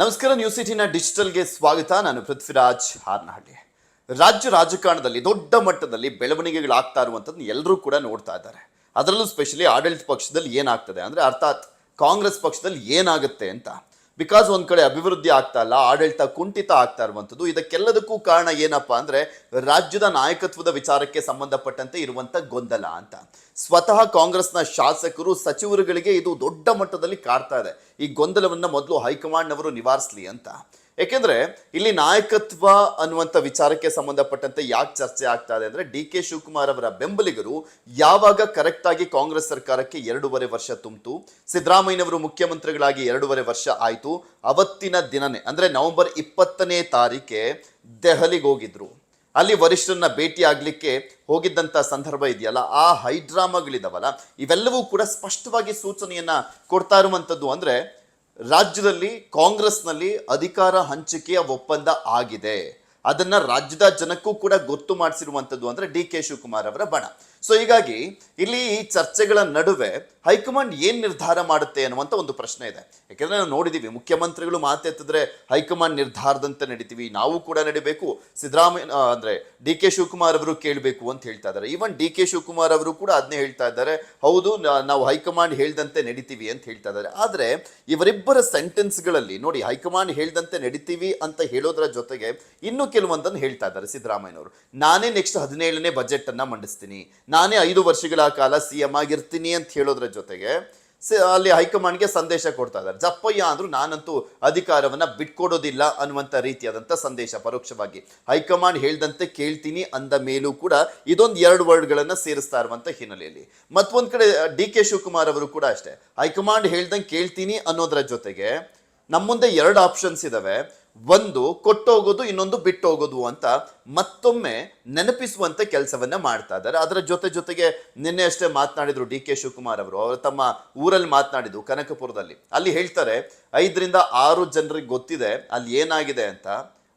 ನಮಸ್ಕಾರ ನ್ಯೂಸ್ ಸಿಟಿನ ಡಿಜಿಟಲ್ಗೆ ಸ್ವಾಗತ. ನಾನು ಪೃಥ್ವಿರಾಜ್ ಹಾರ್ನಹಳ್ಳಿ. ರಾಜ್ಯ ರಾಜಕಾರಣದಲ್ಲಿ ದೊಡ್ಡ ಮಟ್ಟದಲ್ಲಿ ಬೆಳವಣಿಗೆಗಳಾಗ್ತಾ ಇರುವಂಥದ್ದು ಎಲ್ಲರೂ ಕೂಡ ನೋಡ್ತಾ ಇದ್ದಾರೆ. ಅದರಲ್ಲೂ ಸ್ಪೆಷಲಿ ಆಡಳಿತ ಪಕ್ಷದಲ್ಲಿ ಏನಾಗ್ತದೆ ಅಂದರೆ ಅರ್ಥಾತ್ ಕಾಂಗ್ರೆಸ್ ಪಕ್ಷದಲ್ಲಿ ಏನಾಗುತ್ತೆ ಅಂತ. ಬಿಕಾಸ್ ಒಂದು ಕಡೆ ಅಭಿವೃದ್ಧಿ ಆಗ್ತಾ ಇಲ್ಲ, ಆಡಳಿತ ಕುಂಠಿತ ಆಗ್ತಾ ಇರುವಂಥದ್ದು, ಇದಕ್ಕೆಲ್ಲದಕ್ಕೂ ಕಾರಣ ಏನಪ್ಪಾ ಅಂದ್ರೆ ರಾಜ್ಯದ ನಾಯಕತ್ವದ ವಿಚಾರಕ್ಕೆ ಸಂಬಂಧಪಟ್ಟಂತೆ ಇರುವಂತ ಗೊಂದಲ ಅಂತ. ಸ್ವತಃ ಕಾಂಗ್ರೆಸ್ನ ಶಾಸಕರು ಸಚಿವರುಗಳಿಗೆ ಇದು ದೊಡ್ಡ ಮಟ್ಟದಲ್ಲಿ ಕಾಡ್ತಾ ಇದೆ. ಈ ಗೊಂದಲವನ್ನ ಮೊದಲು ಹೈಕಮಾಂಡ್ನವರು ನಿವಾರಿಸಲಿ ಅಂತ. ಯಾಕೆಂದ್ರೆ ಇಲ್ಲಿ ನಾಯಕತ್ವ ಅನ್ನುವಂಥ ವಿಚಾರಕ್ಕೆ ಸಂಬಂಧಪಟ್ಟಂತೆ ಯಾಕೆ ಚರ್ಚೆ ಆಗ್ತಾ ಇದೆ ಅಂದ್ರೆ ಡಿ ಕೆ ಶಿವಕುಮಾರ್ ಅವರ ಬೆಂಬಲಿಗರು ಯಾವಾಗ ಕರೆಕ್ಟ್ ಆಗಿ ಕಾಂಗ್ರೆಸ್ ಸರ್ಕಾರಕ್ಕೆ ಎರಡೂವರೆ ವರ್ಷ ತುಂಬಿತು, ಸಿದ್ದರಾಮಯ್ಯನವರು ಮುಖ್ಯಮಂತ್ರಿಗಳಾಗಿ ಎರಡೂವರೆ ವರ್ಷ ಆಯಿತು, ಅವತ್ತಿನ ದಿನನೇ, ಅಂದ್ರೆ ನವೆಂಬರ್ ಇಪ್ಪತ್ತನೇ ತಾರೀಕೆ ದೆಹಲಿಗೆ ಹೋಗಿದ್ರು. ಅಲ್ಲಿ ವರಿಷ್ಠರನ್ನ ಭೇಟಿ ಆಗ್ಲಿಕ್ಕೆ ಹೋಗಿದ್ದಂತ ಸಂದರ್ಭ ಇದೆಯಲ್ಲ, ಆ ಹೈಡ್ರಾಮಾಗಳಿದಾವಲ್ಲ, ಇವೆಲ್ಲವೂ ಕೂಡ ಸ್ಪಷ್ಟವಾಗಿ ಸೂಚನೆಯನ್ನ ಕೊಡ್ತಾ ಇರುವಂಥದ್ದು ಅಂದ್ರೆ ರಾಜ್ಯದಲ್ಲಿ ಕಾಂಗ್ರೆಸ್ನಲ್ಲಿ ಅಧಿಕಾರ ಹಂಚಿಕೆಯ ಒಪ್ಪಂದ ಆಗಿದೆ. ಅದನ್ನ ರಾಜ್ಯದ ಜನಕ್ಕೂ ಕೂಡ ಗೊತ್ತು ಮಾಡಿಸಿರುವಂತದ್ದು ಅಂದ್ರೆ ಡಿ ಕೆ ಶಿವಕುಮಾರ್ ಅವರ ಬಣ. ಸೊ ಹೀಗಾಗಿ ಇಲ್ಲಿ ಈ ಚರ್ಚೆಗಳ ನಡುವೆ ಹೈಕಮಾಂಡ್ ಏನ್ ನಿರ್ಧಾರ ಮಾಡುತ್ತೆ ಅನ್ನುವಂತ ಒಂದು ಪ್ರಶ್ನೆ ಇದೆ. ಯಾಕಂದ್ರೆ ನಾವು ನೋಡಿದೀವಿ, ಮುಖ್ಯಮಂತ್ರಿಗಳು ಮಾತೆತ್ತಿದ್ರೆ ಹೈಕಮಾಂಡ್ ನಿರ್ಧಾರದಂತೆ ನಡೀತೀವಿ, ನಾವು ಕೂಡ ನಡಿಬೇಕು. ಸಿದ್ದರಾಮಯ್ಯ ಅಂದ್ರೆ ಡಿ ಕೆ ಶಿವಕುಮಾರ್ ಅವರು ಕೇಳಬೇಕು ಅಂತ ಹೇಳ್ತಾ ಇದ್ದಾರೆ. ಈವನ್ ಡಿ ಕೆ ಶಿವಕುಮಾರ್ ಅವರು ಕೂಡ ಅದನ್ನೇ ಹೇಳ್ತಾ ಇದ್ದಾರೆ, ಹೌದು ನಾವು ಹೈಕಮಾಂಡ್ ಹೇಳ್ದಂತೆ ನಡಿತೀವಿ ಅಂತ ಹೇಳ್ತಾ ಇದ್ದಾರೆ. ಆದ್ರೆ ಇವರಿಬ್ಬರ ಸೆಂಟೆನ್ಸ್ಗಳಲ್ಲಿ ನೋಡಿ, ಹೈಕಮಾಂಡ್ ಹೇಳ್ದಂತೆ ನಡಿತೀವಿ ಅಂತ ಹೇಳೋದ್ರ ಜೊತೆಗೆ ಇನ್ನು ಕೆಲವೊಂದನ್ನು ಹೇಳ್ತಾ ಇದ್ದಾರೆ ಸಿದ್ದರಾಮಯ್ಯನವರು. ನಾನೇ ನೆಕ್ಸ್ಟ್ ಹದಿನೇಳನೇ ಬಜೆಟ್ ಅನ್ನ ಮಂಡಿಸ್ತೀನಿ. ನಾನೇ ಐದು ವರ್ಷಗಳ ಕಾಲ ಸಿ ಎಂ ಆಗಿರ್ತೀನಿ ಅಂತ ಹೇಳೋದ್ರ ಜೊತೆಗೆ ಅಲ್ಲಿ ಹೈಕಮಾಂಡ್ಗೆ ಸಂದೇಶ ಕೊಡ್ತಾ ಇದ್ದಾರೆ. ಜಪ್ಪಯ್ಯ ಅಂದ್ರು ನಾನಂತೂ ಅಧಿಕಾರವನ್ನ ಬಿಟ್ಕೊಡೋದಿಲ್ಲ ಅನ್ನುವಂಥ ರೀತಿಯಾದಂಥ ಸಂದೇಶ ಪರೋಕ್ಷವಾಗಿ ಹೈಕಮಾಂಡ್ ಹೇಳ್ದಂತೆ ಕೇಳ್ತೀನಿ ಅಂದ ಮೇಲೂ ಕೂಡ ಇದೊಂದು ಎರಡು ವರ್ಡ್ಗಳನ್ನ ಸೇರಿಸ್ತಾ ಇರುವಂತ ಹಿನ್ನೆಲೆಯಲ್ಲಿ. ಮತ್ತೊಂದು ಕಡೆ ಡಿ ಕೆ ಶಿವಕುಮಾರ್ ಅವರು ಕೂಡ ಅಷ್ಟೇ. ಹೈಕಮಾಂಡ್ ಹೇಳ್ದಂಗೆ ಕೇಳ್ತೀನಿ ಅನ್ನೋದ್ರ ಜೊತೆಗೆ ನಮ್ಮ ಮುಂದೆ ಎರಡು ಆಪ್ಷನ್ಸ್ ಇದಾವೆ. ಒಂದು ಕೊಟ್ಟೋಗೋದು ಇನ್ನೊಂದು ಬಿಟ್ಟೋಗೋದು ಅಂತ ಮತ್ತೊಮ್ಮೆ ನೆನಪಿಸುವಂತ ಕೆಲಸವನ್ನ ಮಾಡ್ತಾ ಇದ್ದಾರೆ. ಅದರ ಜೊತೆ ಜೊತೆಗೆ ನಿನ್ನೆ ಅಷ್ಟೇ ಮಾತನಾಡಿದ್ರು ಡಿ ಕೆ ಶಿವಕುಮಾರ್ ಅವರು. ಅವರು ತಮ್ಮ ಊರಲ್ಲಿ ಮಾತನಾಡಿದ್ರು ಕನಕಪುರದಲ್ಲಿ. ಅಲ್ಲಿ ಹೇಳ್ತಾರೆ ಐದರಿಂದ ಆರು ಜನರಿಗೆ ಗೊತ್ತಿದೆ ಅಲ್ಲಿ ಏನಾಗಿದೆ ಅಂತ.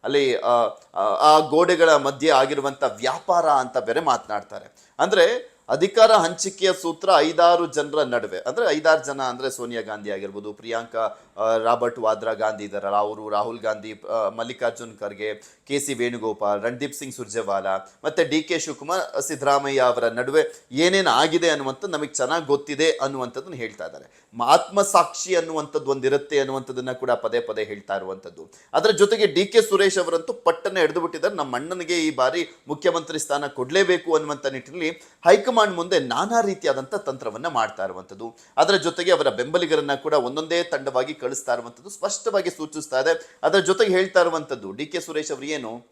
ಅಲ್ಲಿ ಆ, ಗೋಡೆಗಳ ಮಧ್ಯೆ ಆಗಿರುವಂತ ವ್ಯಾಪಾರ ಅಂತ ಬೇರೆ ಮಾತನಾಡ್ತಾರೆ. ಅಂದ್ರೆ ಅಧಿಕಾರ ಹಂಚಿಕೆಯ ಸೂತ್ರ ಐದಾರು ಜನರ ನಡುವೆ. ಅಂದ್ರೆ ಐದಾರು ಜನ ಅಂದ್ರೆ ಸೋನಿಯಾ ಗಾಂಧಿ ಆಗಿರ್ಬೋದು, ಪ್ರಿಯಾಂಕಾ ರಾಬರ್ಟ್ ವಾದ್ರಾ ಗಾಂಧಿ ಇದ್ದಾರಲ್ಲ, ಅವರು ರಾಹುಲ್ ಗಾಂಧಿ ಮಲ್ಲಿಕಾರ್ಜುನ್ ಖರ್ಗೆ, ಕೆ ಸಿ ವೇಣುಗೋಪಾಲ್, ರಣದೀಪ್ ಸಿಂಗ್ ಸುರ್ಜೇವಾಲಾ ಮತ್ತೆ ಡಿ ಕೆ ಶಿವಕುಮಾರ್, ಸಿದ್ದರಾಮಯ್ಯ ಅವರ ನಡುವೆ ಏನೇನು ಆಗಿದೆ ಅನ್ನುವಂಥದ್ದು ನಮಗೆ ಚೆನ್ನಾಗಿ ಗೊತ್ತಿದೆ ಅನ್ನುವಂಥದ್ದನ್ನು ಹೇಳ್ತಾ ಇದ್ದಾರೆ. ಆತ್ಮಸಾಕ್ಷಿ ಅನ್ನುವಂಥದ್ದು ಒಂದಿರುತ್ತೆ ಅನ್ನುವಂಥದ್ದನ್ನು ಕೂಡ ಪದೇ ಪದೇ ಹೇಳ್ತಾ ಇರುವಂಥದ್ದು. ಅದರ ಜೊತೆಗೆ ಡಿ ಕೆ ಸುರೇಶ್ ಅವರಂತೂ ಪಟ್ಟನೆ ಹಿಡಿದು ಬಿಟ್ಟಿದ್ದಾರೆ. ನಮ್ಮ ಅಣ್ಣನಿಗೆ ಈ ಬಾರಿ ಮುಖ್ಯಮಂತ್ರಿ ಸ್ಥಾನ ಕೊಡಲೇಬೇಕು ಅನ್ನುವಂಥ ನಿಟ್ಟಿನಲ್ಲಿ ಹೈಕಮಾಂಡ್ ಮುಂದೆ ನಾನಾ ರೀತಿಯಾದಂಥ ತಂತ್ರವನ್ನ ಮಾಡ್ತಾ ಇರುವಂಥದ್ದು. ಅದರ ಜೊತೆಗೆ ಅವರ ಬೆಂಬಲಿಗರನ್ನ ಕೂಡ ಒಂದೊಂದೇ ತಂಡವಾಗಿ ಕಳಿಸ್ತಾ ಇರುವಂಥದ್ದು ಸ್ಪಷ್ಟವಾಗಿ ಸೂಚಿಸ್ತಾ ಇದೆ. ಅದರ ಜೊತೆಗೆ ಹೇಳ್ತಾ ಇರುವಂಥದ್ದು ಡಿ ಕೆ ಸುರೇಶ್ ಅವರು ಏನು?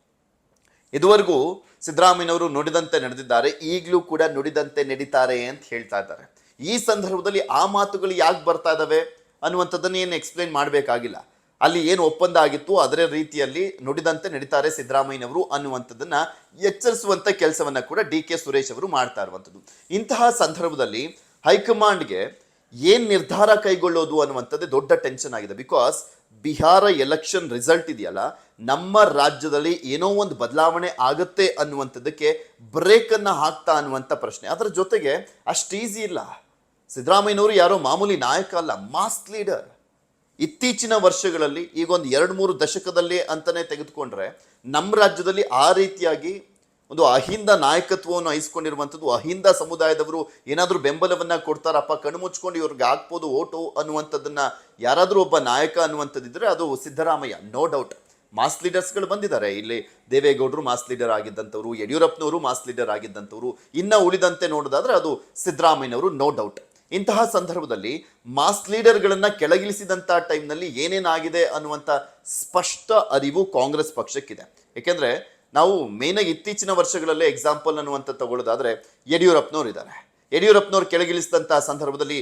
ಇದುವರೆಗೂ ಸಿದ್ದರಾಮಯ್ಯನವರು ನುಡಿದಂತೆ ನಡೆದಿದ್ದಾರೆ. ಈಗಲೂ ಕೂಡ ನುಡಿದಂತೆ ನಡೀತಾರೆ ಅಂತ ಹೇಳ್ತಾ ಇದ್ದಾರೆ. ಈ ಸಂದರ್ಭದಲ್ಲಿ ಆ ಮಾತುಗಳು ಯಾಕೆ ಬರ್ತಾ ಇದ್ದಾವೆ ಅನ್ನುವಂಥದ್ದನ್ನು ಏನು ಎಕ್ಸ್ಪ್ಲೈನ್ ಮಾಡಬೇಕಾಗಿಲ್ಲ. ಅಲ್ಲಿ ಏನು ಒಪ್ಪಂದ ಆಗಿತ್ತು, ಅದರ ರೀತಿಯಲ್ಲಿ ನುಡಿದಂತೆ ನಡೀತಾರೆ ಸಿದ್ದರಾಮಯ್ಯನವರು ಅನ್ನುವಂಥದ್ದನ್ನ ಎಚ್ಚರಿಸುವಂತ ಕೆಲಸವನ್ನ ಕೂಡ ಡಿ ಕೆ ಸುರೇಶ್ ಅವರು ಮಾಡ್ತಾ ಇರುವಂಥದ್ದು. ಇಂತಹ ಸಂದರ್ಭದಲ್ಲಿ ಹೈಕಮಾಂಡ್ಗೆ ಏನ್ ನಿರ್ಧಾರ ಕೈಗೊಳ್ಳೋದು ಅನ್ನುವಂಥದ್ದೇ ದೊಡ್ಡ ಟೆನ್ಷನ್ ಆಗಿದೆ. ಬಿಕಾಸ್ ಬಿಹಾರ ಎಲೆಕ್ಷನ್ ರಿಸಲ್ಟ್ ಇದೆಯಲ್ಲ, ನಮ್ಮ ರಾಜ್ಯದಲ್ಲಿ ಏನೋ ಒಂದು ಬದಲಾವಣೆ ಆಗುತ್ತೆ ಅನ್ನುವಂಥದ್ದಕ್ಕೆ ಬ್ರೇಕ್ ಅನ್ನ ಹಾಕ್ತಾ ಅನ್ನುವಂಥ ಪ್ರಶ್ನೆ. ಅದರ ಜೊತೆಗೆ ಅಷ್ಟು ಈಸಿ ಇಲ್ಲ. ಸಿದ್ದರಾಮಯ್ಯನವರು ಯಾರೋ ಮಾಮೂಲಿ ನಾಯಕ ಅಲ್ಲ ಮಾಸ್ ಲೀಡರ್ ಇತ್ತೀಚಿನ ವರ್ಷಗಳಲ್ಲಿ ಈಗ ಒಂದು ಎರಡು ಮೂರು ದಶಕದಲ್ಲಿ ಅಂತಲೇ ತೆಗೆದುಕೊಂಡ್ರೆ, ನಮ್ಮ ರಾಜ್ಯದಲ್ಲಿ ಆ ರೀತಿಯಾಗಿ ಒಂದು ಅಹಿಂದ ನಾಯಕತ್ವವನ್ನು ವಹಿಸ್ಕೊಂಡಿರುವಂಥದ್ದು, ಅಹಿಂದ ಸಮುದಾಯದವರು ಏನಾದರೂ ಬೆಂಬಲವನ್ನು ಕೊಡ್ತಾರಪ್ಪ, ಕಣ್ಣು ಮುಚ್ಕೊಂಡು ಇವ್ರಿಗೆ ಹಾಕ್ಬೋದು ಓಟು ಅನ್ನುವಂಥದ್ದನ್ನು ಯಾರಾದರೂ ಒಬ್ಬ ನಾಯಕ ಅನ್ನುವಂಥದ್ದಿದ್ರೆ ಅದು ಸಿದ್ದರಾಮಯ್ಯ ನೋ ಡೌಟ್ ಮಾಸ್ ಲೀಡರ್ಸ್ಗಳು ಬಂದಿದ್ದಾರೆ. ಇಲ್ಲಿ ದೇವೇಗೌಡರು ಮಾಸ್ ಲೀಡರ್ ಆಗಿದ್ದಂಥವ್ರು, ಯಡಿಯೂರಪ್ಪನವರು ಮಾಸ್ ಲೀಡರ್ ಆಗಿದ್ದಂಥವ್ರು, ಇನ್ನ ಉಳಿದಂತೆ ನೋಡೋದಾದ್ರೆ ಅದು ಸಿದ್ದರಾಮಯ್ಯನವರು ನೋ ಡೌಟ್ ಇಂತಹ ಸಂದರ್ಭದಲ್ಲಿ ಮಾಸ್ ಲೀಡರ್ಗಳನ್ನು ಕೆಳಗಿಳಿಸಿದಂಥ ಟೈಮ್ನಲ್ಲಿ ಏನೇನಾಗಿದೆ ಅನ್ನುವಂಥ ಸ್ಪಷ್ಟ ಅರಿವು ಕಾಂಗ್ರೆಸ್ ಪಕ್ಷಕ್ಕಿದೆ. ಏಕೆಂದರೆ ನಾವು ಮೇನಾಗಿ ಇತ್ತೀಚಿನ ವರ್ಷಗಳಲ್ಲೇ ಎಕ್ಸಾಂಪಲ್ ಅನ್ನುವಂಥ ತಗೊಳ್ಳೋದಾದರೆ ಯಡಿಯೂರಪ್ಪನವ್ರು ಇದ್ದಾರೆ. ಯಡಿಯೂರಪ್ಪನವ್ರು ಕೆಳಗಿಳಿಸಿದಂಥ ಸಂದರ್ಭದಲ್ಲಿ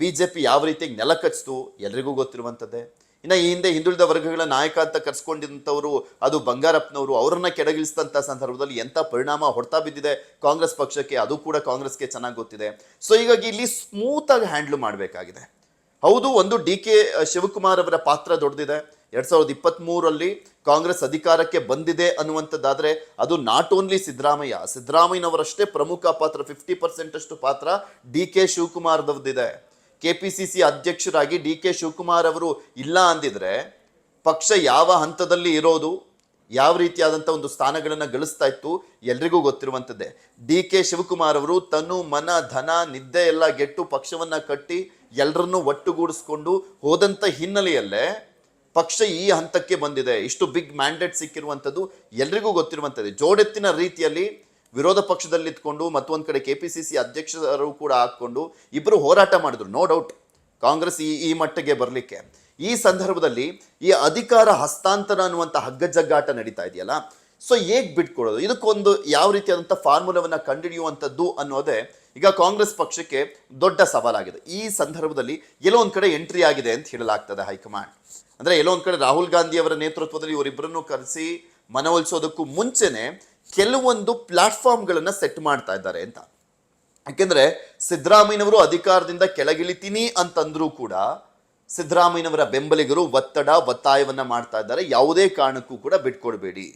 ಬಿಜೆಪಿ ಯಾವ ರೀತಿಯಾಗಿ ನೆಲಕಚ್ಚಿತು ಎಲ್ಲರಿಗೂ ಗೊತ್ತಿರುವಂಥದ್ದೇ ಇನ್ನು ಈ ಹಿಂದೆ ಹಿಂದುಳಿದ ವರ್ಗಗಳ ನಾಯಕ ಅಂತ ಕರೆಸ್ಕೊಂಡಿದ್ದಂಥವರು, ಅದು ಬಂಗಾರಪ್ಪನವರು, ಅವರನ್ನ ಕೆಡಗಿಳಿಸಿದಂಥ ಸಂದರ್ಭದಲ್ಲಿ ಎಂಥ ಪರಿಣಾಮ ಹೊಡ್ತಾ ಬಿದ್ದಿದೆ ಕಾಂಗ್ರೆಸ್ ಪಕ್ಷಕ್ಕೆ, ಅದು ಕೂಡ ಕಾಂಗ್ರೆಸ್ಗೆ ಚೆನ್ನಾಗಿ ಗೊತ್ತಿದೆ. ಸೊ ಹೀಗಾಗಿ ಇಲ್ಲಿ ಸ್ಮೂತಾಗಿ ಹ್ಯಾಂಡ್ಲ್ ಮಾಡಬೇಕಾಗಿದೆ. ಹೌದು, ಒಂದು ಡಿ ಕೆ ಶಿವಕುಮಾರ್ ಅವರ ಪಾತ್ರ ದೊಡ್ಡದಿದೆ. ಎರಡ್ ಸಾವಿರದ ಇಪ್ಪತ್ತ್ಮೂರಲ್ಲಿ ಕಾಂಗ್ರೆಸ್ ಅಧಿಕಾರಕ್ಕೆ ಬಂದಿದೆ ಅನ್ನುವಂಥದ್ದಾದರೆ, ಅದು ನಾಟ್ ಓನ್ಲಿ ಸಿದ್ದರಾಮಯ್ಯ, ಸಿದ್ದರಾಮಯ್ಯನವರಷ್ಟೇ ಪ್ರಮುಖ ಪಾತ್ರ ಫಿಫ್ಟಿ ಪರ್ಸೆಂಟ್ ಅಷ್ಟು ಪಾತ್ರ ಡಿ ಕೆ ಶಿವಕುಮಾರ್ದವ್ರದ್ದಿದೆ. ಕೆ ಪಿ ಸಿ ಸಿ ಅಧ್ಯಕ್ಷರಾಗಿ ಡಿ ಕೆ ಶಿವಕುಮಾರ್ ಅವರು ಇಲ್ಲ ಅಂದಿದ್ರೆ ಪಕ್ಷ ಯಾವ ಹಂತದಲ್ಲಿ ಇರೋದು, ಯಾವ ರೀತಿಯಾದಂಥ ಒಂದು ಸ್ಥಾನಗಳನ್ನು ಗಳಿಸ್ತಾ ಇತ್ತು ಎಲ್ರಿಗೂ ಗೊತ್ತಿರುವಂಥದ್ದೇ ಡಿ ಕೆ ಶಿವಕುಮಾರ್ ಅವರು ತನು ಮನ, ಧನ, ನಿದ್ದೆ ಎಲ್ಲ ಗೆಟ್ಟು ಪಕ್ಷವನ್ನು ಕಟ್ಟಿ ಎಲ್ಲರನ್ನೂ ಒಟ್ಟುಗೂಡಿಸ್ಕೊಂಡು ಹೋದಂಥ ಹಿನ್ನೆಲೆಯಲ್ಲೇ ಪಕ್ಷ ಈ ಹಂತಕ್ಕೆ ಬಂದಿದೆ. ಇಷ್ಟು ಬಿಗ್ ಮ್ಯಾಂಡೇಟ್ ಸಿಕ್ಕಿರುವಂಥದ್ದು ಎಲ್ರಿಗೂ ಗೊತ್ತಿರುವಂಥದ್ದು ಜೋಡೆತ್ತಿನ ರೀತಿಯಲ್ಲಿ ವಿರೋಧ ಪಕ್ಷದಲ್ಲಿದ್ಕೊಂಡು ಮತ್ತೊಂದು ಕಡೆ ಕೆ ಪಿ ಸಿ ಸಿ ಅಧ್ಯಕ್ಷರು ಕೂಡ ಹಾಕ್ಕೊಂಡು ಇಬ್ಬರು ಹೋರಾಟ ಮಾಡಿದ್ರು ನೋ ಡೌಟ್ ಕಾಂಗ್ರೆಸ್ ಈ ಈ ಮಟ್ಟಿಗೆ ಬರಲಿಕ್ಕೆ. ಈ ಸಂದರ್ಭದಲ್ಲಿ ಈ ಅಧಿಕಾರ ಹಸ್ತಾಂತರ ಅನ್ನುವಂಥ ಹಗ್ಗಜಗ್ಗಾಟ ನಡೀತಾ ಇದೆಯಲ್ಲ ಸೊ ಹೇಗೆ ಬಿಟ್ಕೊಡೋದು? ಇದಕ್ಕೊಂದು ಯಾವ ರೀತಿಯಾದಂಥ ಫಾರ್ಮುಲಾವನ್ನು ಕಂಡುಹಿಡಿಯುವಂಥದ್ದು ಅನ್ನೋದೇ ಈಗ ಕಾಂಗ್ರೆಸ್ ಪಕ್ಷಕ್ಕೆ ದೊಡ್ಡ ಸವಾಲಾಗಿದೆ. ಈ ಸಂದರ್ಭದಲ್ಲಿ ಎಲ್ಲೋ ಒಂದು ಕಡೆ ಎಂಟ್ರಿ ಆಗಿದೆ ಅಂತ ಹೇಳಲಾಗ್ತದೆ ಹೈಕಮಾಂಡ್. ಅಂದರೆ ಎಲ್ಲೋ ಒಂದು ಕಡೆ ರಾಹುಲ್ ಗಾಂಧಿ ಅವರ ನೇತೃತ್ವದಲ್ಲಿ ಇವರಿಬ್ಬರನ್ನು ಕರೆಸಿ ಮನವೊಲಿಸೋದಕ್ಕೂ ಮುಂಚೆನೆ ಕೆಲವೊಂದು ಪ್ಲಾಟ್ಫಾರ್ಮ್ಗಳನ್ನು ಸೆಟ್ ಮಾಡ್ತಾ ಇದ್ದಾರೆ ಅಂತ. ಯಾಕೆಂದರೆ ಸಿದ್ದರಾಮಯ್ಯನವರು ಅಧಿಕಾರದಿಂದ ಕೆಳಗಿಳಿತೀನಿ ಅಂತಂದ್ರೂ ಕೂಡ ಸಿದ್ದರಾಮಯ್ಯನವರ ಬೆಂಬಲಿಗರು ಒತ್ತಡ, ಒತ್ತಾಯವನ್ನು ಮಾಡ್ತಾ ಇದ್ದಾರೆ. ಯಾವುದೇ ಕಾರಣಕ್ಕೂ ಕೂಡ ಬಿಟ್ಕೊಡಬೇಡಿ.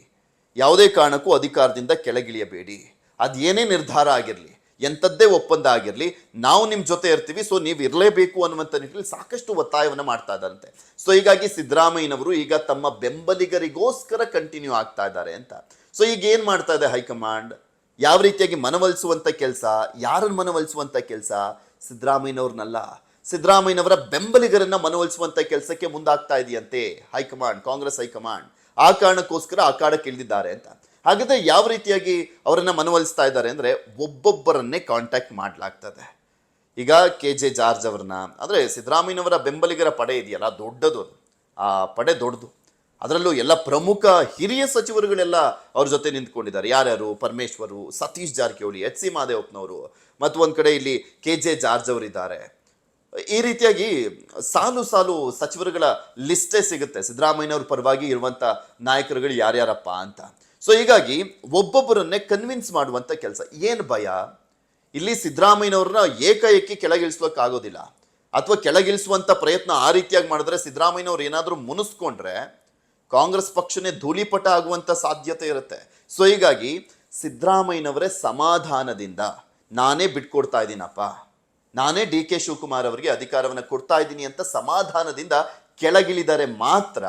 ಯಾವುದೇ ಕಾರಣಕ್ಕೂ ಅಧಿಕಾರದಿಂದ ಕೆಳಗಿಳಿಯಬೇಡಿ. ಅದೇನೇ ನಿರ್ಧಾರ ಆಗಿರಲಿ, ಎಂಥದ್ದೇ ಒಪ್ಪಂದ ಆಗಿರಲಿ, ನಾವು ನಿಮ್ಮ ಜೊತೆ ಇರ್ತೀವಿ ಸೊ ನೀವು ಇರಲೇಬೇಕು ಅನ್ನುವಂಥ ನಿಟ್ಟಿನಲ್ಲಿ ಸಾಕಷ್ಟು ಒತ್ತಾಯವನ್ನು ಮಾಡ್ತಾ ಇದ್ದಾರಂತೆ. ಸೊ ಹೀಗಾಗಿ ಸಿದ್ದರಾಮಯ್ಯನವರು ಈಗ ತಮ್ಮ ಬೆಂಬಲಿಗರಿಗೋಸ್ಕರ ಕಂಟಿನ್ಯೂ ಆಗ್ತಾ ಇದ್ದಾರೆ ಅಂತ. ಸೊ ಈಗ ಏನು ಮಾಡ್ತಾ ಇದೆ ಹೈಕಮಾಂಡ್? ಯಾವ ರೀತಿಯಾಗಿ ಮನವೊಲಿಸುವಂಥ ಕೆಲಸ? ಯಾರನ್ನು ಮನವೊಲಿಸುವಂಥ ಕೆಲಸ? ಸಿದ್ದರಾಮಯ್ಯನವ್ರನ್ನಲ್ಲ. ಸಿದ್ದರಾಮಯ್ಯನವರ ಬೆಂಬಲಿಗರನ್ನ ಮನವೊಲಿಸುವಂಥ ಕೆಲಸಕ್ಕೆ ಮುಂದಾಗ್ತಾ ಇದೆಯಂತೆ ಹೈಕಮಾಂಡ್, ಕಾಂಗ್ರೆಸ್ ಹೈಕಮಾಂಡ್. ಆ ಕಾರಣಕ್ಕೋಸ್ಕರ ಅಖಾಡಕ್ಕೆ ಇಳಿದಿದ್ದಾರೆ ಅಂತ. ಹಾಗಾದ್ರೆ ಯಾವ ರೀತಿಯಾಗಿ ಅವರನ್ನ ಮನವೊಲಿಸ್ತಾ ಇದ್ದಾರೆ ಅಂದ್ರೆ ಒಬ್ಬೊಬ್ಬರನ್ನೇ ಕಾಂಟ್ಯಾಕ್ಟ್ ಮಾಡಲಾಗ್ತದೆ. ಈಗ ಕೆ ಜೆ ಜಾರ್ಜ್ ಅವ್ರನ್ನ. ಅಂದ್ರೆ ಸಿದ್ದರಾಮಯ್ಯನವರ ಬೆಂಬಲಿಗರ ಪಡೆ ಇದೆಯಲ್ಲ, ದೊಡ್ಡದು ಆ ಪಡೆ ದೊಡ್ಡದು. ಅದರಲ್ಲೂ ಎಲ್ಲ ಪ್ರಮುಖ ಹಿರಿಯ ಸಚಿವರುಗಳೆಲ್ಲ ಅವ್ರ ಜೊತೆ ನಿಂತ್ಕೊಂಡಿದ್ದಾರೆ. ಯಾರ್ಯಾರು? ಪರಮೇಶ್ವರು, ಸತೀಶ್ ಜಾರಕಿಹೊಳಿ, ಎಚ್ ಸಿ ಮಾದೇವಪ್ಪನವರು, ಮತ್ತು ಒಂದ್ ಕಡೆ ಇಲ್ಲಿ ಕೆ ಜೆ ಜಾರ್ಜ್ ಅವರಿದ್ದಾರೆ. ಈ ರೀತಿಯಾಗಿ ಸಾಲು ಸಾಲು ಸಚಿವರುಗಳ ಲಿಸ್ಟೇ ಸಿಗುತ್ತೆ. ಸಿದ್ದರಾಮಯ್ಯನವ್ರ ಪರವಾಗಿ ಇರುವಂತ ನಾಯಕರುಗಳು ಯಾರ್ಯಾರಪ್ಪ ಅಂತ. ಸೊ ಹೀಗಾಗಿ ಒಬ್ಬೊಬ್ಬರನ್ನೇ ಕನ್ವಿನ್ಸ್ ಮಾಡುವಂತ ಕೆಲಸ. ಏನು ಭಯ? ಇಲ್ಲಿ ಸಿದ್ದರಾಮಯ್ಯನವ್ರನ್ನ ಏಕಾಏಕಿ ಕೆಳಗಿಳಿಸ್ಲಿಕ್ಕಾಗೋದಿಲ್ಲ ಅಥವಾ ಕೆಳಗಿಳಿಸುವಂಥ ಪ್ರಯತ್ನ ಆ ರೀತಿಯಾಗಿ ಮಾಡಿದ್ರೆ ಸಿದ್ದರಾಮಯ್ಯನವ್ರು ಏನಾದರೂ ಮುನಿಸ್ಕೊಂಡ್ರೆ ಕಾಂಗ್ರೆಸ್ ಪಕ್ಷನೇ ಧೂಳಿಪಟ ಆಗುವಂಥ ಸಾಧ್ಯತೆ ಇರುತ್ತೆ. ಸೊ ಹೀಗಾಗಿ ಸಿದ್ದರಾಮಯ್ಯನವರೇ ಸಮಾಧಾನದಿಂದ ನಾನೇ ಬಿಟ್ಕೊಡ್ತಾ ಇದ್ದೀನಪ್ಪ. ನಾನೇ ಡಿ ಕೆ ಶಿವಕುಮಾರ್ ಅವರಿಗೆ ಅಧಿಕಾರವನ್ನು ಕೊಡ್ತಾ ಇದ್ದೀನಿ ಅಂತ ಸಮಾಧಾನದಿಂದ ಕೆಳಗಿಳಿದರೆ ಮಾತ್ರ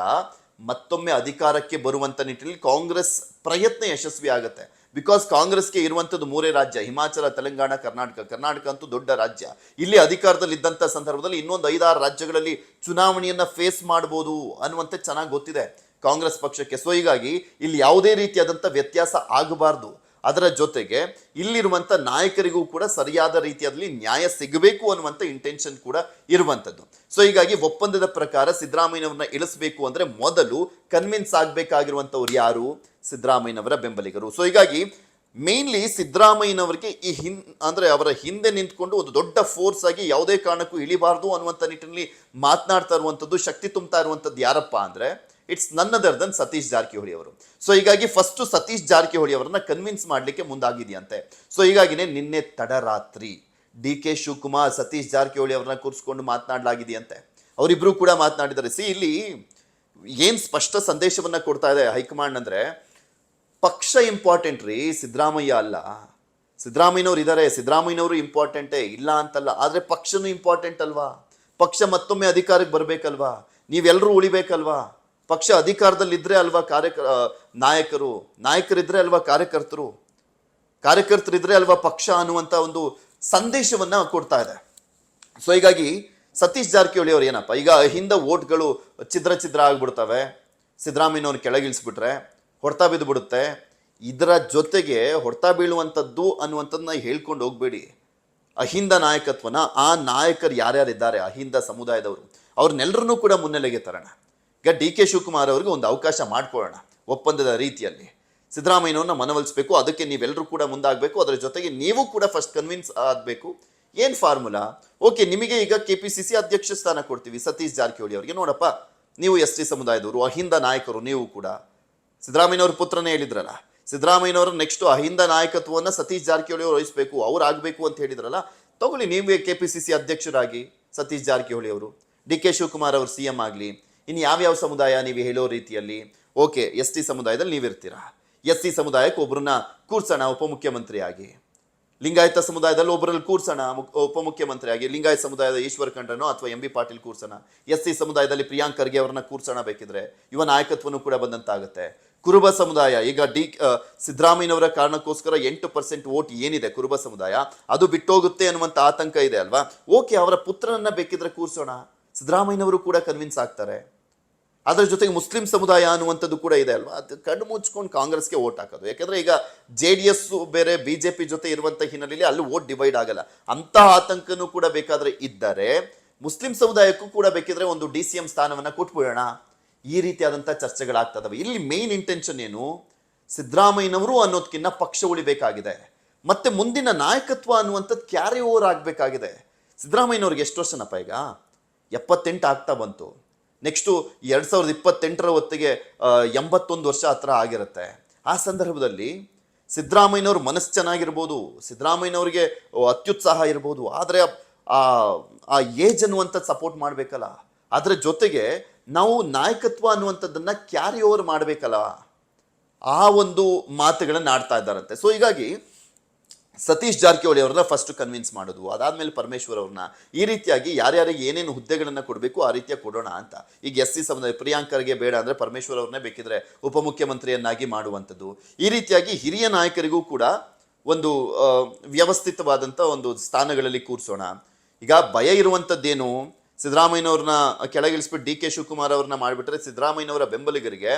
ಮತ್ತೊಮ್ಮೆ ಅಧಿಕಾರಕ್ಕೆ ಬರುವಂಥ ನಿಟ್ಟಿನಲ್ಲಿ ಕಾಂಗ್ರೆಸ್ ಪ್ರಯತ್ನ ಯಶಸ್ವಿ ಆಗುತ್ತೆ. ಬಿಕಾಸ್ ಕಾಂಗ್ರೆಸ್ಗೆ ಇರುವಂಥದ್ದು ಮೂರೇ ರಾಜ್ಯ, ಹಿಮಾಚಲ, ತೆಲಂಗಾಣ, ಕರ್ನಾಟಕ. ಕರ್ನಾಟಕ ಅಂತೂ ದೊಡ್ಡ ರಾಜ್ಯ. ಇಲ್ಲಿ ಅಧಿಕಾರದಲ್ಲಿ ಇದ್ದಂಥ ಸಂದರ್ಭದಲ್ಲಿ ಇನ್ನೊಂದು ಐದಾರು ರಾಜ್ಯಗಳಲ್ಲಿ ಚುನಾವಣೆಯನ್ನ ಫೇಸ್ ಮಾಡ್ಬೋದು ಅನ್ನುವಂತೆ ಚೆನ್ನಾಗಿ ಗೊತ್ತಿದೆ. ಕಾಂಗ್ರೆಸ್ ಪಕ್ಷಕ್ಕೆ ಸೊ ಹೀಗಾಗಿ ಇಲ್ಲಿ ಯಾವುದೇ ರೀತಿಯಾದಂಥ ವ್ಯತ್ಯಾಸ ಆಗಬಾರ್ದು. ಅದರ ಜೊತೆಗೆ ಇಲ್ಲಿರುವಂಥ ನಾಯಕರಿಗೂ ಕೂಡ ಸರಿಯಾದ ರೀತಿಯಲ್ಲಿ ನ್ಯಾಯ ಸಿಗಬೇಕು ಅನ್ನುವಂಥ ಇಂಟೆನ್ಷನ್ ಕೂಡ ಇರುವಂಥದ್ದು. ಸೊ ಹೀಗಾಗಿ ಒಪ್ಪಂದದ ಪ್ರಕಾರ ಸಿದ್ದರಾಮಯ್ಯನವ್ರನ್ನ ಇಳಿಸಬೇಕು ಅಂದರೆ ಮೊದಲು ಕನ್ವಿನ್ಸ್ ಆಗಬೇಕಾಗಿರುವಂಥವ್ರು ಯಾರು? ಸಿದ್ದರಾಮಯ್ಯನವರ ಬೆಂಬಲಿಗರು. ಸೊ ಹೀಗಾಗಿ ಮೇನ್ಲಿ ಸಿದ್ದರಾಮಯ್ಯನವರಿಗೆ ಈ ಹಿನ್, ಅಂದರೆ ಅವರ ಹಿಂದೆ ನಿಂತ್ಕೊಂಡು ಒಂದು ದೊಡ್ಡ ಫೋರ್ಸ್ ಆಗಿ ಯಾವುದೇ ಕಾರಣಕ್ಕೂ ಇಳಿಬಾರ್ದು ಅನ್ನುವಂಥ ನಿಟ್ಟಿನಲ್ಲಿ ಮಾತನಾಡ್ತಾ ಇರುವಂಥದ್ದು, ಶಕ್ತಿ ತುಂಬ್ತಾ ಇರುವಂಥದ್ದು ಯಾರಪ್ಪ ಅಂದ್ರೆ ಇಟ್ಸ್ ನನ್ ಅದರ್ ದನ್ ಸತೀಶ್ ಜಾರಕಿಹೊಳಿ ಅವರು. ಸೊ ಹೀಗಾಗಿ ಫಸ್ಟ್ ಸತೀಶ್ ಜಾರಕಿಹೊಳಿ ಅವರನ್ನ ಕನ್ವಿನ್ಸ್ ಮಾಡಲಿಕ್ಕೆ ಮುಂದಾಗಿದೆಯಂತೆ. ಸೊ ಹೀಗಾಗಿನೇ ನಿನ್ನೆ ತಡರಾತ್ರಿ ಡಿ ಕೆ ಶಿವಕುಮಾರ್ ಸತೀಶ್ ಜಾರಕಿಹೊಳಿ ಅವರನ್ನ ಕೂರಿಸ್ಕೊಂಡು ಮಾತನಾಡಲಾಗಿದೆಯಂತೆ. ಅವರಿಬ್ರು ಕೂಡ ಮಾತನಾಡಿದ್ದಾರೆ. ಸಿ ಇಲ್ಲಿ ಏನು ಸ್ಪಷ್ಟ ಸಂದೇಶವನ್ನ ಕೊಡ್ತಾ ಇದೆ ಹೈಕಮಾಂಡ್ ಅಂದ್ರೆ, ಪಕ್ಷ ಇಂಪಾರ್ಟೆಂಟ್ ರೀ, ಸಿದ್ದರಾಮಯ್ಯ ಅಲ್ಲ. ಸಿದ್ದರಾಮಯ್ಯನವ್ರು ಇದ್ದಾರೆ ಸಿದ್ದರಾಮಯ್ಯನವರು ಇಂಪಾರ್ಟೆಂಟೇ ಇಲ್ಲ ಅಂತಲ್ಲ. ಆದ್ರೆ ಪಕ್ಷನೂ ಇಂಪಾರ್ಟೆಂಟ್ ಅಲ್ವಾ? ಪಕ್ಷ ಮತ್ತೊಮ್ಮೆ ಅಧಿಕಾರಕ್ಕೆ ಬರಬೇಕಲ್ವಾ? ನೀವೆಲ್ಲರೂ ಉಳಿಬೇಕಲ್ವಾ? ಪಕ್ಷ ಅಧಿಕಾರದಲ್ಲಿದ್ದರೆ ಅಲ್ವಾ ಕಾರ್ಯಕ ನಾಯಕರು, ನಾಯಕರಿದ್ರೆ ಅಲ್ವಾ ಕಾರ್ಯಕರ್ತರು, ಕಾರ್ಯಕರ್ತರಿದ್ರೆ ಅಲ್ವಾ ಪಕ್ಷ ಅನ್ನುವಂತ ಒಂದು ಸಂದೇಶವನ್ನ ಕೊಡ್ತಾ ಇದೆ. ಸೊ ಹೀಗಾಗಿ ಸತೀಶ್ ಜಾರಕಿಹೊಳಿ ಅವ್ರು ಏನಪ್ಪ, ಈಗ ಹಿಂದ ಓಟ್ಗಳು ಛಿದ್ರ ಛಿದ್ರ ಆಗ್ಬಿಡ್ತವೆ ಸಿದ್ದರಾಮಯ್ಯನವ್ರು ಕೆಳಗಿಳಿಸ್ಬಿಟ್ರೆ ಹೊಡ್ತಾ ಬಿದ್ದು ಬಿಡುತ್ತೆ, ಇದರ ಜೊತೆಗೆ ಹೊಡ್ತಾ ಬೀಳುವಂಥದ್ದು ಅನ್ನುವಂಥದ್ದನ್ನ ಹೇಳ್ಕೊಂಡು ಹೋಗ್ಬೇಡಿ. ಅಹಿಂದ ನಾಯಕತ್ವನ ಆ ನಾಯಕರು ಯಾರ್ಯಾರಿದ್ದಾರೆ, ಅಹಿಂದ ಸಮುದಾಯದವರು ಅವ್ರನ್ನೆಲ್ಲರನ್ನೂ ಕೂಡ ಮುನ್ನೆಲೆಗೆ ತರೋಣ. ಈಗ ಡಿ ಕೆ ಶಿವಕುಮಾರ್ ಅವರಿಗೆ ಒಂದು ಅವಕಾಶ ಮಾಡಿಕೊಡೋಣ ಒಪ್ಪಂದದ ರೀತಿಯಲ್ಲಿ. ಸಿದ್ದರಾಮಯ್ಯನವ್ರನ್ನ ಮನವೊಲಿಸಬೇಕು, ಅದಕ್ಕೆ ನೀವೆಲ್ಲರೂ ಕೂಡ ಮುಂದಾಗಬೇಕು, ಅದರ ಜೊತೆಗೆ ನೀವು ಕೂಡ ಫಸ್ಟ್ ಕನ್ವಿನ್ಸ್ ಆಗಬೇಕು. ಏನು ಫಾರ್ಮುಲಾ ಓಕೆ ನಿಮಗೆ ಈಗ ಕೆ ಪಿ ಸಿ ಸಿ ಅಧ್ಯಕ್ಷ ಸ್ಥಾನ ಕೊಡ್ತೀವಿ, ಸತೀಶ್ ಜಾರಕಿಹೊಳಿ ಅವರಿಗೆ. ನೋಡಪ್ಪ, ನೀವು ಎಸ್ ಟಿ ಸಮುದಾಯದವರು, ಅಹಿಂದ ನಾಯಕರು, ನೀವು ಕೂಡ. ಸಿದ್ದರಾಮಯ್ಯನವ್ರ ಪುತ್ರನೇ ಹೇಳಿದ್ರಲ್ಲ, ಸಿದ್ದರಾಮಯ್ಯನವರ ನೆಕ್ಸ್ಟ್ ಅಹಿಂದ ನಾಯಕತ್ವವನ್ನು ಸತೀಶ್ ಜಾರಕಿಹೊಳಿ ಅವರು ವಹಿಸಬೇಕು, ಅವ್ರು ಆಗಬೇಕು ಅಂತ ಹೇಳಿದ್ರಲ್ಲ, ತಗೊಳ್ಳಿ ನೀವೇ ಕೆ ಪಿ ಸಿ ಸಿ ಅಧ್ಯಕ್ಷರಾಗಿ, ಸತೀಶ್ ಜಾರಕಿಹೊಳಿ ಅವರು. ಡಿ ಕೆ ಶಿವಕುಮಾರ್ ಅವರು ಸಿ ಎಂ ಆಗಲಿ ಇನ್ನು ಯಾವ್ಯಾವ ಸಮುದಾಯ ನೀವು ಹೇಳೋ ರೀತಿಯಲ್ಲಿ, ಓಕೆ, ಎಸ್ ಟಿ ಸಮುದಾಯದಲ್ಲಿ ನೀವಿರ್ತೀರಾ? ಎಸ್ ಸಿ ಸಮುದಾಯಕ್ಕೆ ಒಬ್ಬರನ್ನ ಕೂರ್ಸೋಣ, ಉಪಮುಖ್ಯಮಂತ್ರಿಯಾಗಿ. ಲಿಂಗಾಯತ ಸಮುದಾಯದಲ್ಲಿ ಒಬ್ಬರಲ್ಲಿ ಕೂರ್ಸೋಣ ಉಪಮುಖ್ಯಮಂತ್ರಿಯಾಗಿ. ಲಿಂಗಾಯತ ಸಮುದಾಯದ ಈಶ್ವರ್ ಖಂಡ್ರನೋ ಅಥವಾ ಎಂ ಬಿ ಪಾಟೀಲ್ ಕೂರ್ಸೋಣ. ಎಸ್ ಸಿ ಸಮುದಾಯದಲ್ಲಿ ಪ್ರಿಯಾಂಕ್ ಖರ್ಗೆ ಅವ್ರನ್ನ ಕೂರ್ಸೋಣ ಬೇಕಿದ್ರೆ ಇವ ನಾಯಕತ್ವನೂ ಕೂಡ ಬಂದಂತಾಗುತ್ತೆ. ಕುರುಬ ಸಮುದಾಯ, ಈಗ ಡಿ ಸಿದ್ದರಾಮಯ್ಯನವರ ಕಾರಣಕ್ಕೋಸ್ಕರ ಎಂಟು ಪರ್ಸೆಂಟ್ ವೋಟ್ ಏನಿದೆ ಕುರುಬ ಸಮುದಾಯ? ಅದು ಬಿಟ್ಟೋಗುತ್ತೆ ಅನ್ನುವಂಥ ಆತಂಕ ಇದೆ ಅಲ್ವಾ? ಓಕೆ, ಅವರ ಪುತ್ರನನ್ನ ಬೇಕಿದ್ರೆ ಕೂರ್ಸೋಣ. ಸಿದ್ದರಾಮಯ್ಯನವರು ಕೂಡ ಕನ್ವಿನ್ಸ್ ಆಗ್ತಾರೆ. ಅದರ ಜೊತೆಗೆ ಮುಸ್ಲಿಂ ಸಮುದಾಯ ಅನ್ನುವಂಥದ್ದು ಕೂಡ ಇದೆ ಅಲ್ವಾ? ಅದು ಕಣ್ಣು ಮುಚ್ಕೊಂಡು ಕಾಂಗ್ರೆಸ್ಗೆ ವೋಟ್ ಹಾಕೋದು. ಯಾಕೆಂದರೆ ಈಗ ಜೆ ಡಿ ಎಸ್ ಬೇರೆ ಬಿ ಜೆ ಪಿ ಜೊತೆ ಇರುವಂಥ ಹಿನ್ನೆಲೆಯಲ್ಲಿ ಅಲ್ಲಿ ವೋಟ್ ಡಿವೈಡ್ ಆಗಲ್ಲ. ಅಂತಹ ಆತಂಕನೂ ಕೂಡ ಬೇಕಾದರೆ ಇದ್ದರೆ ಮುಸ್ಲಿಂ ಸಮುದಾಯಕ್ಕೂ ಕೂಡ ಬೇಕಿದ್ರೆ ಒಂದು ಡಿ ಸಿ ಎಂ ಸ್ಥಾನವನ್ನು ಕೊಟ್ಬಿಡೋಣ. ಈ ರೀತಿಯಾದಂಥ ಚರ್ಚೆಗಳಾಗ್ತದವೆ. ಇಲ್ಲಿ ಮೇನ್ ಇಂಟೆನ್ಷನ್ ಏನು? ಸಿದ್ದರಾಮಯ್ಯನವರು ಅನ್ನೋದಕ್ಕಿಂತ ಪಕ್ಷ ಉಳಿಬೇಕಾಗಿದೆ. ಮತ್ತೆ ಮುಂದಿನ ನಾಯಕತ್ವ ಅನ್ನುವಂಥದ್ದು ಕ್ಯಾರಿ ಓವರ್ ಆಗಬೇಕಾಗಿದೆ. ಸಿದ್ದರಾಮಯ್ಯನವ್ರಿಗೆ ಎಷ್ಟು ವರ್ಷನಪ್ಪ ಈಗ? ಎಪ್ಪತ್ತೆಂಟು ಆಗ್ತಾ ಬಂತು. ನೆಕ್ಸ್ಟು ಎರಡು ಸಾವಿರದ ಇಪ್ಪತ್ತೆಂಟರ ಹೊತ್ತಿಗೆ ಎಂಬತ್ತೊಂದು ವರ್ಷ ಹತ್ರ ಆಗಿರುತ್ತೆ. ಆ ಸಂದರ್ಭದಲ್ಲಿ ಸಿದ್ದರಾಮಯ್ಯನವ್ರ ಮನಸ್ಸು ಚೆನ್ನಾಗಿರ್ಬೋದು, ಸಿದ್ದರಾಮಯ್ಯನವ್ರಿಗೆ ಅತ್ಯುತ್ಸಾಹ ಇರ್ಬೋದು, ಆದರೆ ಆ ಆ ಏಜ್ ಅನ್ನುವಂಥದ್ದು ಸಪೋರ್ಟ್ ಮಾಡಬೇಕಲ್ಲ. ಅದರ ಜೊತೆಗೆ ನಾವು ನಾಯಕತ್ವ ಅನ್ನುವಂಥದ್ದನ್ನು ಕ್ಯಾರಿ ಓವರ್ ಮಾಡಬೇಕಲ್ಲ. ಆ ಒಂದು ಮಾತುಗಳನ್ನು ಆಡ್ತಾ ಇದ್ದಾರಂತೆ. ಸೊ ಹೀಗಾಗಿ ಸತೀಶ್ ಜಾರಕಿಹೊಳಿ ಅವ್ರನ್ನ ಫಸ್ಟ್ ಕನ್ವಿನ್ಸ್ ಮಾಡೋದು. ಅದಾದ್ಮೇಲೆ ಪರಮೇಶ್ವರ್ ಅವ್ರನ್ನ ಈ ರೀತಿಯಾಗಿ ಯಾರ್ಯಾರಿಗೆ ಏನೇನು ಹುದ್ದೆಗಳನ್ನ ಕೊಡಬೇಕು ಆ ರೀತಿಯ ಕೊಡೋಣ ಅಂತ. ಈಗ ಎಸ್ ಸಿ ಸಮುದಾಯ ಪ್ರಿಯಾಂಕರ್ಗೆ ಬೇಡ ಅಂದ್ರೆ ಪರಮೇಶ್ವರ್ ಅವ್ರನ್ನೇ ಬೇಕಿದ್ರೆ ಉಪಮುಖ್ಯಮಂತ್ರಿಯನ್ನಾಗಿ ಮಾಡುವಂಥದ್ದು. ಈ ರೀತಿಯಾಗಿ ಹಿರಿಯ ನಾಯಕರಿಗೂ ಕೂಡ ಒಂದು ವ್ಯವಸ್ಥಿತವಾದಂಥ ಒಂದು ಸ್ಥಾನಗಳಲ್ಲಿ ಕೂರಿಸೋಣ. ಈಗ ಭಯ ಇರುವಂಥದ್ದೇನು? ಸಿದ್ದರಾಮಯ್ಯನವ್ರನ್ನ ಕೆಳಗಿಳಿಸ್ಬಿಟ್ಟು ಡಿ ಕೆ ಶಿವಕುಮಾರ್ ಅವ್ರನ್ನ ಮಾಡಿಬಿಟ್ರೆ ಸಿದ್ದರಾಮಯ್ಯನವರ ಬೆಂಬಲಿಗರಿಗೆ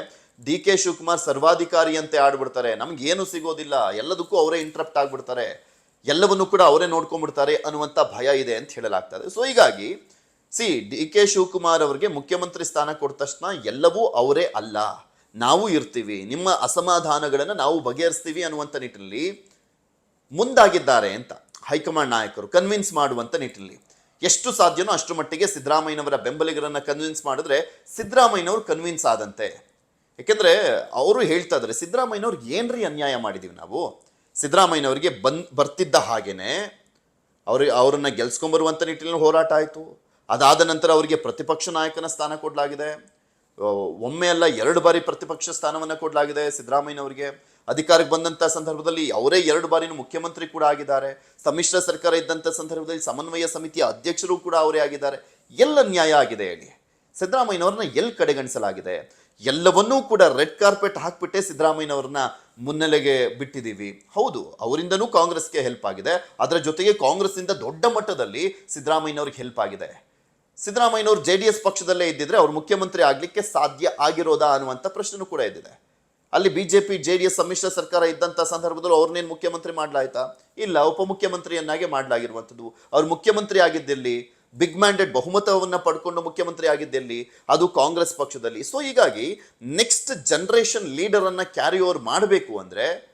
ಡಿ ಕೆ ಶಿವಕುಮಾರ್ ಸರ್ವಾಧಿಕಾರಿಯಂತೆ ಆಡ್ಬಿಡ್ತಾರೆ. ಏನು ಸಿಗೋದಿಲ್ಲ. ಎಲ್ಲದಕ್ಕೂ ಅವರೇ ಇಂಟ್ರಪ್ಟ್ ಆಗ್ಬಿಡ್ತಾರೆ. ಎಲ್ಲವನ್ನೂ ಕೂಡ ಅವರೇ ನೋಡ್ಕೊಂಡ್ಬಿಡ್ತಾರೆ ಅನ್ನುವಂಥ ಭಯ ಇದೆ ಅಂತ ಹೇಳಲಾಗ್ತದೆ. ಸೊ ಹೀಗಾಗಿ, ಸಿ, ಡಿ ಕೆ ಶಿವಕುಮಾರ್ ಅವರಿಗೆ ಮುಖ್ಯಮಂತ್ರಿ ಸ್ಥಾನ ಕೊಟ್ಟ ತಕ್ಷಣ ಎಲ್ಲವೂ ಅವರೇ ಅಲ್ಲ. ನಾವು ಇರ್ತೀವಿ. ನಿಮ್ಮ ಅಸಮಾಧಾನಗಳನ್ನು ನಾವು ಬಗೆಹರಿಸ್ತೀವಿ ಅನ್ನುವಂಥ ನಿಟ್ಟಿನಲ್ಲಿ ಮುಂದಾಗಿದ್ದಾರೆ ಅಂತ ಹೈಕಮಾಂಡ್ ನಾಯಕರು ಕನ್ವಿನ್ಸ್ ಮಾಡುವಂಥ ನಿಟ್ಟಿನಲ್ಲಿ. ಎಷ್ಟು ಸಾಧ್ಯನೋ ಅಷ್ಟು ಮಟ್ಟಿಗೆ ಸಿದ್ದರಾಮಯ್ಯನವರ ಬೆಂಬಲಿಗರನ್ನ ಕನ್ವಿನ್ಸ್ ಮಾಡಿದ್ರೆ ಸಿದ್ದರಾಮಯ್ಯನವರು ಕನ್ವಿನ್ಸ್ ಆದಂತೆ. ಯಾಕೆಂದ್ರೆ ಅವರು ಹೇಳ್ತಾ ಇದ್ದಾರೆ, ಸಿದ್ದರಾಮಯ್ಯನವ್ರಿಗೆ ಏನ್ರಿ ಅನ್ಯಾಯ ಮಾಡಿದೀವಿ ನಾವು? ಸಿದ್ದರಾಮಯ್ಯನವರಿಗೆ ಬಂದ್, ಬರ್ತಿದ್ದ ಹಾಗೇನೆ ಅವ್ರಿಗೆ ಅವ್ರನ್ನ ಗೆಲ್ಸ್ಕೊಂಬರುವಂಥ ನಿಟ್ಟಿನಲ್ಲಿ ಹೋರಾಟ ಆಯಿತು. ಅದಾದ ನಂತರ ಅವರಿಗೆ ಪ್ರತಿಪಕ್ಷ ನಾಯಕನ ಸ್ಥಾನ ಕೊಡಲಾಗಿದೆ. ಒಮ್ಮೆ ಅಲ್ಲ ಎರಡು ಬಾರಿ ಪ್ರತಿಪಕ್ಷ ಸ್ಥಾನವನ್ನ ಕೊಡಲಾಗಿದೆ ಸಿದ್ದರಾಮಯ್ಯನವರಿಗೆ. ಅಧಿಕಾರಕ್ಕೆ ಬಂದಂತ ಸಂದರ್ಭದಲ್ಲಿ ಅವರೇ ಎರಡು ಬಾರಿನೂ ಮುಖ್ಯಮಂತ್ರಿ ಕೂಡ ಆಗಿದ್ದಾರೆ. ಸಮ್ಮಿಶ್ರ ಸರ್ಕಾರ ಇದ್ದಂಥ ಸಂದರ್ಭದಲ್ಲಿ ಸಮನ್ವಯ ಸಮಿತಿಯ ಅಧ್ಯಕ್ಷರು ಕೂಡ ಅವರೇ ಆಗಿದ್ದಾರೆ. ಎಲ್ಲ ನ್ಯಾಯ ಆಗಿದೆ ಹೇಳಿ. ಸಿದ್ದರಾಮಯ್ಯನವ್ರನ್ನ ಎಲ್ಲಿ ಕಡೆಗಣಿಸಲಾಗಿದೆ? ಎಲ್ಲವನ್ನೂ ಕೂಡ ರೆಡ್ ಕಾರ್ಪೆಟ್ ಹಾಕ್ಬಿಟ್ಟೆ ಸಿದ್ದರಾಮಯ್ಯನವ್ರನ್ನ ಮುನ್ನೆಲೆಗೆ ಬಿಟ್ಟಿದ್ದೀವಿ. ಹೌದು, ಅವರಿಂದನೂ ಕಾಂಗ್ರೆಸ್ಗೆ ಹೆಲ್ಪ್ ಆಗಿದೆ. ಅದರ ಜೊತೆಗೆ ಕಾಂಗ್ರೆಸ್ನಿಂದ ದೊಡ್ಡ ಮಟ್ಟದಲ್ಲಿ ಸಿದ್ದರಾಮಯ್ಯನವ್ರಿಗೆ ಹೆಲ್ಪ್ ಆಗಿದೆ. ಸಿದ್ದರಾಮಯ್ಯನವ್ರು ಜೆ ಡಿ ಎಸ್ ಪಕ್ಷದಲ್ಲೇ ಇದ್ದಿದ್ರೆ ಅವ್ರು ಮುಖ್ಯಮಂತ್ರಿ ಆಗಲಿಕ್ಕೆ ಸಾಧ್ಯ ಆಗಿರೋದಾ ಅನ್ನುವಂಥ ಪ್ರಶ್ನೆನೂ ಕೂಡ ಇದ್ದಿದೆ. ಅಲ್ಲಿ ಬಿಜೆಪಿ ಜೆ ಡಿ ಎಸ್ ಸಮ್ಮಿಶ್ರ ಸರ್ಕಾರ ಇದ್ದಂಥ ಸಂದರ್ಭದಲ್ಲಿ ಅವ್ರನ್ನೇನು ಮುಖ್ಯಮಂತ್ರಿ ಮಾಡ್ಲಾಯ್ತಾ? ಇಲ್ಲ, ಉಪಮುಖ್ಯಮಂತ್ರಿಯನ್ನಾಗೆ ಮಾಡಲಾಗಿರುವಂಥದ್ದು. ಅವ್ರು ಮುಖ್ಯಮಂತ್ರಿ ಆಗಿದ್ದಲ್ಲಿ ಬಿಗ್ ಮ್ಯಾಂಡೆಡ್ ಬಹುಮತವನ್ನು ಪಡ್ಕೊಂಡು ಮುಖ್ಯಮಂತ್ರಿ ಆಗಿದ್ದಲ್ಲಿ ಅದು ಕಾಂಗ್ರೆಸ್ ಪಕ್ಷದಲ್ಲಿ. ಸೊ ಹೀಗಾಗಿ ನೆಕ್ಸ್ಟ್ ಜನರೇಷನ್ ಲೀಡರ್ ಅನ್ನ ಕ್ಯಾರಿ ಓವರ್ ಮಾಡಬೇಕು ಅಂದ್ರೆ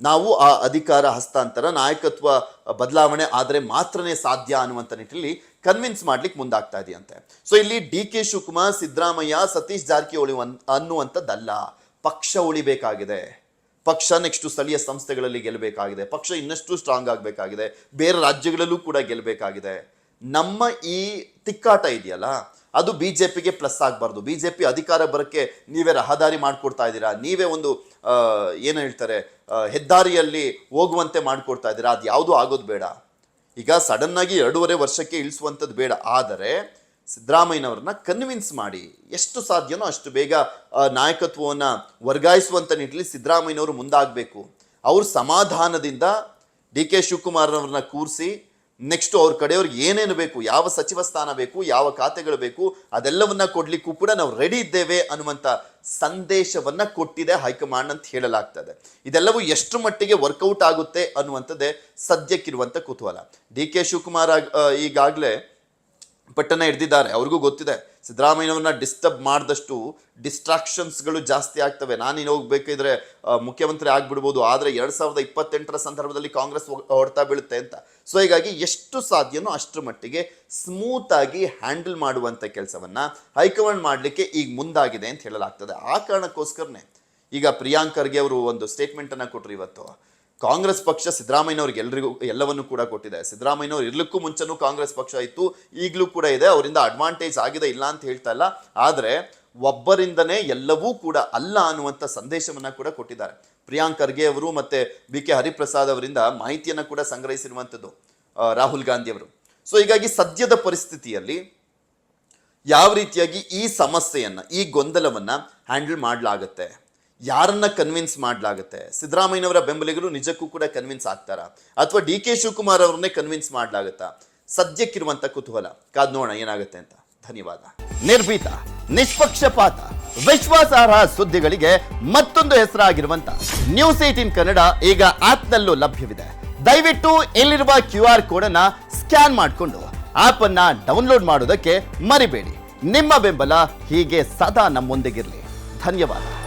ನಾವು ಆ ಅಧಿಕಾರ, ಹಸ್ತಾಂತರ, ನಾಯಕತ್ವ ಬದಲಾವಣೆ ಆದರೆ ಮಾತ್ರನೇ ಸಾಧ್ಯ ಅನ್ನುವಂಥ ನಿಟ್ಟಿನಲ್ಲಿ ಕನ್ವಿನ್ಸ್ ಮಾಡ್ಲಿಕ್ಕೆ ಮುಂದಾಗ್ತಾ ಇದೆಯಂತೆ. ಸೊ ಇಲ್ಲಿ ಡಿ ಕೆ ಶಿವಕುಮಾರ್, ಸಿದ್ದರಾಮಯ್ಯ, ಸತೀಶ್ ಜಾರಕಿಹೊಳಿ ಅನ್- ಅನ್ನುವಂಥದ್ದಲ್ಲ. ಪಕ್ಷ ಉಳಿಬೇಕಾಗಿದೆ. ಪಕ್ಷ ನೆಕ್ಸ್ಟು ಸ್ಥಳೀಯ ಸಂಸ್ಥೆಗಳಲ್ಲಿ ಗೆಲ್ಲಬೇಕಾಗಿದೆ. ಪಕ್ಷ ಇನ್ನಷ್ಟು ಸ್ಟ್ರಾಂಗ್ ಆಗಬೇಕಾಗಿದೆ. ಬೇರೆ ರಾಜ್ಯಗಳಲ್ಲೂ ಕೂಡ ಗೆಲ್ಲಬೇಕಾಗಿದೆ. ನಮ್ಮ ಈ ತಿಕ್ಕಾಟ ಇದೆಯಲ್ಲ, ಅದು ಬಿ ಜೆ ಪಿಗೆ ಪ್ಲಸ್ ಆಗಬಾರ್ದು. ಬಿ ಜೆ ಪಿ ಅಧಿಕಾರ ಬರೋಕ್ಕೆ ನೀವೇ ರಹದಾರಿ ಮಾಡಿಕೊಡ್ತಾ ಇದ್ದೀರಾ? ನೀವೇ ಒಂದು ಏನು ಹೇಳ್ತಾರೆ ಹೆದ್ದಾರಿಯಲ್ಲಿ ಹೋಗುವಂತೆ ಮಾಡಿಕೊಡ್ತಾ ಇದ್ದೀರಾ? ಅದು ಯಾವುದು ಆಗೋದು ಬೇಡ. ಈಗ ಸಡನ್ ಆಗಿ ಎರಡೂವರೆ ವರ್ಷಕ್ಕೆ ಇಳಿಸುವಂಥದ್ದು ಬೇಡ. ಆದರೆ ಸಿದ್ದರಾಮಯ್ಯನವ್ರನ್ನ ಕನ್ವಿನ್ಸ್ ಮಾಡಿ ಎಷ್ಟು ಸಾಧ್ಯನೋ ಅಷ್ಟು ಬೇಗ ನಾಯಕತ್ವವನ್ನು ವರ್ಗಾಯಿಸುವಂಥ ನಿಟ್ಟಲ್ಲಿ ಸಿದ್ದರಾಮಯ್ಯನವರು ಮುಂದಾಗಬೇಕು. ಅವರು ಸಮಾಧಾನದಿಂದ ಡಿ ಕೆ ಶಿವಕುಮಾರ್ನವ್ರನ್ನ ಕೂರಿಸಿ ನೆಕ್ಸ್ಟ್ ಅವ್ರ ಕಡೆಯವ್ರಿಗೆ ಏನೇನು ಬೇಕು, ಯಾವ ಸಚಿವ ಸ್ಥಾನ ಬೇಕು, ಯಾವ ಖಾತೆಗಳು ಬೇಕು, ಅದೆಲ್ಲವನ್ನ ಕೊಡ್ಲಿಕ್ಕೂ ಕೂಡ ನಾವು ರೆಡಿ ಇದ್ದೇವೆ ಅನ್ನುವಂಥ ಸಂದೇಶವನ್ನ ಕೊಟ್ಟಿದೆ ಹೈಕಮಾಂಡ್ ಅಂತ ಹೇಳಲಾಗ್ತದೆ. ಇದೆಲ್ಲವೂ ಎಷ್ಟು ಮಟ್ಟಿಗೆ ವರ್ಕೌಟ್ ಆಗುತ್ತೆ ಅನ್ನುವಂಥದ್ದೇ ಸದ್ಯಕ್ಕಿರುವಂಥ ಕುತೂಹಲ. ಡಿ ಕೆ ಶಿವಕುಮಾರ್ ಈಗಾಗಲೇ ಪಟ್ಟಣ ಹಿಡ್ದಿದ್ದಾರೆ, ಅವ್ರಿಗೂ ಗೊತ್ತಿದೆ. ಸಿದ್ದರಾಮಯ್ಯನವ್ರನ್ನ ಡಿಸ್ಟರ್ಬ್ ಮಾಡಿದಷ್ಟು ಡಿಸ್ಟ್ರಾಕ್ಷನ್ಸ್ಗಳು ಜಾಸ್ತಿ ಆಗ್ತವೆ. ನಾನು ಇನ್ನು ಹೋಗ್ಬೇಕಿದ್ರೆ ಮುಖ್ಯಮಂತ್ರಿ ಆಗ್ಬಿಡ್ಬೋದು. ಆದರೆ ಎರಡು ಸಾವಿರದ ಇಪ್ಪತ್ತೆಂಟರ ಸಂದರ್ಭದಲ್ಲಿ ಕಾಂಗ್ರೆಸ್ ಹೊಡ್ತಾ ಬೀಳುತ್ತೆ ಅಂತ. ಸೊ ಹೀಗಾಗಿ ಎಷ್ಟು ಸಾಧ್ಯನೋ ಅಷ್ಟರ ಮಟ್ಟಿಗೆ ಸ್ಮೂತ್ ಆಗಿ ಹ್ಯಾಂಡಲ್ ಮಾಡುವಂಥ ಕೆಲಸವನ್ನ ಹೈಕಮಾಂಡ್ ಮಾಡಲಿಕ್ಕೆ ಈಗ ಮುಂದಾಗಿದೆ ಅಂತ ಹೇಳಲಾಗ್ತದೆ. ಆ ಕಾರಣಕ್ಕೋಸ್ಕರನೇ ಈಗ ಪ್ರಿಯಾಂಕರ್ಗೆ ಅವರು ಒಂದು ಸ್ಟೇಟ್ಮೆಂಟನ್ನು ಕೊಟ್ಟರು ಇವತ್ತು. ಕಾಂಗ್ರೆಸ್ ಪಕ್ಷ ಸಿದ್ದರಾಮಯ್ಯವ್ರಿಗೆ ಎಲ್ರಿಗೂ, ಎಲ್ಲವನ್ನು ಕೂಡ ಕೊಟ್ಟಿದೆ. ಸಿದ್ದರಾಮಯ್ಯನವ್ರು ಇರ್ಲಿಕ್ಕೂ ಮುಂಚೆನೂ ಕಾಂಗ್ರೆಸ್ ಪಕ್ಷ ಇತ್ತು, ಈಗಲೂ ಕೂಡ ಇದೆ, ಅವರಿಂದ ಅಡ್ವಾಂಟೇಜ್ ಆಗಿದೆ, ಇಲ್ಲ ಅಂತ ಹೇಳ್ತಾ ಇಲ್ಲ. ಆದರೆ, ಒಬ್ಬರಿಂದನೇ ಎಲ್ಲವೂ ಕೂಡ ಅಲ್ಲ ಅನ್ನುವಂಥ ಸಂದೇಶವನ್ನು ಕೂಡ ಕೊಟ್ಟಿದ್ದಾರೆ. ಪ್ರಿಯಾಂಕ್ ಖರ್ಗೆ ಅವರು ಮತ್ತು ಬಿ ಕೆ ಹರಿಪ್ರಸಾದ್ ಅವರಿಂದ ಮಾಹಿತಿಯನ್ನು ಕೂಡ ಸಂಗ್ರಹಿಸಿರುವಂಥದ್ದು ರಾಹುಲ್ ಗಾಂಧಿ ಅವರು. ಸೊ ಹೀಗಾಗಿ ಸದ್ಯದ ಪರಿಸ್ಥಿತಿಯಲ್ಲಿ ಯಾವ ರೀತಿಯಾಗಿ ಈ ಸಮಸ್ಯೆಯನ್ನು, ಈ ಗೊಂದಲವನ್ನು ಹ್ಯಾಂಡಲ್ ಮಾಡಲಾಗುತ್ತೆ? ಯಾರನ್ನ ಕನ್ವಿನ್ಸ್ ಮಾಡಲಾಗುತ್ತೆ? ಸಿದ್ದರಾಮಯ್ಯನವರ ಬೆಂಬಲಿಗರು ನಿಜಕ್ಕೂ ಕೂಡ ಕನ್ವಿನ್ಸ್ ಆಗ್ತಾರಾ? ಅಥವಾ ಡಿ ಕೆ ಶಿವಕುಮಾರ್ ಅವರನ್ನೇ ಕನ್ವಿನ್ಸ್ ಮಾಡಲಾಗುತ್ತಾ? ಸದ್ಯಕ್ಕಿರುವಂಥ ಕುತೂಹಲ. ಕಾದ್ ನೋಡೋಣ, ಏನಾಗುತ್ತೆ ಅಂತ. ಧನ್ಯವಾದ. ನಿರ್ಭೀತ, ನಿಷ್ಪಕ್ಷಪಾತ, ವಿಶ್ವಾಸಾರ್ಹ ಸುದ್ದಿಗಳಿಗೆ ಮತ್ತೊಂದು ಹೆಸರಾಗಿರುವಂತ ನ್ಯೂಸ್ ಏಟೀನ್ ಕನ್ನಡ ಈಗ ಆಪ್ನಲ್ಲೂ ಲಭ್ಯವಿದೆ. ದಯವಿಟ್ಟು ಇಲ್ಲಿರುವ ಕ್ಯೂ ಆರ್ ಕೋಡ್ ಅನ್ನ ಸ್ಕ್ಯಾನ್ ಮಾಡಿಕೊಂಡು ಆಪ್ ಅನ್ನ ಡೌನ್ಲೋಡ್ ಮಾಡೋದಕ್ಕೆ ಮರಿಬೇಡಿ. ನಿಮ್ಮ ಬೆಂಬಲ ಹೀಗೆ ಸದಾ ನಮ್ಮೊಂದಿಗಿರಲಿ. ಧನ್ಯವಾದ.